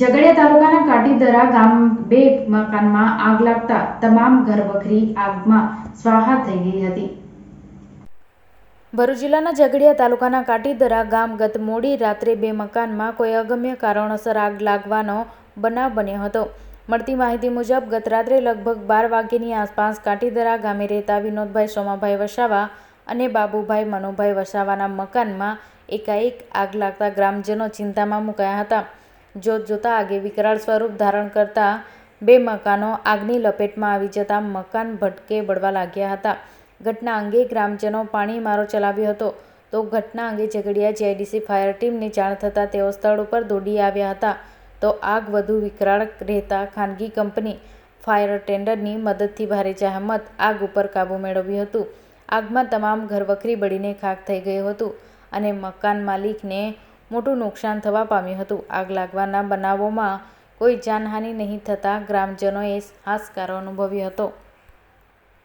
ઝઘડિયા તાલુકાના કાટીદરા ગામ બે મકાનમાં આગ લાગતા તમામ ઘરવખરી આગમાં સ્વાહા થઈ ગઈ હતી. ભરૂચ જિલ્લાના ઝઘડિયા તાલુકાના કાટીદરા ગામ ગત મોડી રાત્રે બે મકાનમાં કોઈ અગમ્ય કારણોસર આગ લાગવાનો બનાવ બન્યો હતો. મળતી માહિતી મુજબ ગત રાત્રે લગભગ બાર વાગ્યાની આસપાસ કાટીદરા ગામે રહેતા વિનોદભાઈ, સોમાભાઈ વસાવા અને બાબુભાઈ, મનુભાઈ વસાવાના મકાનમાં એકાએક આગ લાગતા ગ્રામજનો ચિંતામાં મુકાયા હતા. જોત જોતા આગે વિકરાળ સ્વરૂપ ધારણ કરતા બે મકાનો આગની લપેટમાં આવી જતા મકાન ભટકે બળવા લાગ્યા હતા. ઘટના અંગે ગ્રામજનો પાણી મારો ચલાવ્યો હતો. તો ઘટના અંગે ઝઘડિયા જીઆઈડીસી ફાયર ટીમને જાણ થતાં તેઓ સ્થળ ઉપર દોડી આવ્યા હતા. તો આગ વધુ વિકરાળ રહેતા ખાનગી કંપની ફાયર ટેન્ડરની મદદથી ભારે જહેમત આગ ઉપર કાબૂ મેળવ્યું હતું. આગમાં તમામ ઘરવખરી બળીને ખાખ થઈ ગયું હતું અને મકાન માલિકને મોટું નુકસાન થવા પામ્યું હતું. આગ લાગવાના બનાવોમાં કોઈ જાનહાનિ નહીં થતાં ગ્રામજનોએ હાશકારો અનુભવ્યો હતો.